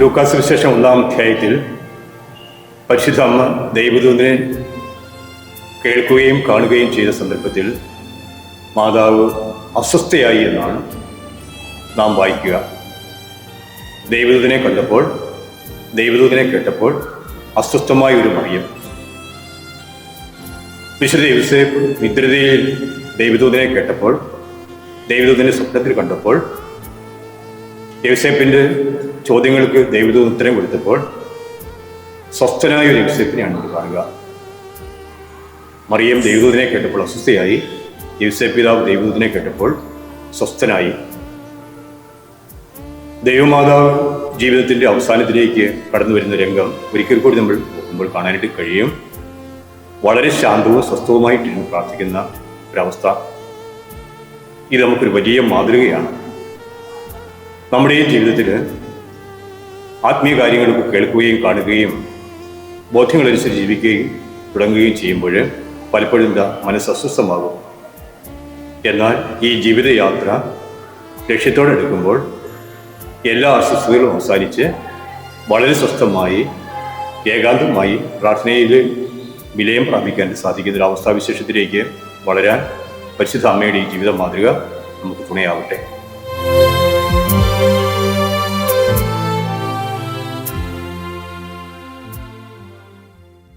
Lucas വിശേഷം ഒന്നാം അധ്യായത്തിൽ പരിശുദ്ധ അമ്മ ദൈവദൂതനെ കേൾക്കുകയും കാണുകയും ചെയ്ത സന്ദർഭത്തിൽ മാതാവ് അസ്വസ്ഥയായി എന്നാണ് നാം വായിക്കുക. ദൈവദൂതനെ കണ്ടപ്പോൾ ദൈവദൂതനെ കേട്ടപ്പോൾ അസ്വസ്ഥമായ ഒരു മറിയം. വിശുദ്ധ യൂസേഫ് നിദ്രതയിൽ ദൈവദൂതനെ കേട്ടപ്പോൾ ദൈവദൂതനെ സ്വപ്നത്തിൽ കണ്ടപ്പോൾ യൂസേപ്പിന്റെ ചോദ്യങ്ങൾക്ക് ദൈവദൂതൻ ഉത്തരം കൊടുത്തപ്പോൾ സ്വസ്ഥനായ ഒരു യൂസേപ്പിനെയാണ് നമുക്ക് കാണുക. മറിയം ദൈവദൂതനെ കേട്ടപ്പോൾ അസ്വസ്ഥയായി. യൂസേപ്പ് പിതാവ് കേട്ടപ്പോൾ സ്വസ്ഥനായി. ദൈവമാതാവ് ജീവിതത്തിന്റെ അവസാനത്തിലേക്ക് കടന്നു വരുന്ന രംഗം ഒരിക്കൽ കൂടി നമ്മൾ നോക്കുമ്പോൾ കാണാനായിട്ട് കഴിയും. വളരെ ശാന്തവും സ്വസ്ഥവുമായിട്ടിരുന്ന് പ്രാർത്ഥിക്കുന്ന ഒരവസ്ഥ. ഇത് നമുക്കൊരു വലിയ മാതൃകയാണ്. നമ്മുടെ ഈ ജീവിതത്തിൽ ആത്മീയ കാര്യങ്ങളൊക്കെ കേൾക്കുകയും കാണുകയും ബോധ്യങ്ങളനുസരിച്ച് ജീവിക്കുകയും തുടങ്ങുകയും ചെയ്യുമ്പോൾ പലപ്പോഴും മനസ്സ് അസ്വസ്ഥമാകും. എന്നാൽ ഈ ജീവിതയാത്ര ലക്ഷ്യത്തോടെ എടുക്കുമ്പോൾ എല്ലാ അസ്വസ്ഥതകളും അവസാനിച്ച് വളരെ സ്വസ്ഥമായി ഏകാന്തമായി പ്രാർത്ഥനയിൽ വിലയം പ്രാപിക്കാൻ സാധിക്കുന്ന ഒരു അവസ്ഥാവിശേഷത്തിലേക്ക് വളരാൻ പരിശുദ്ധ അമ്മയുടെ ഈ ജീവിത മാതൃക നമുക്ക് തുണയാവട്ടെ.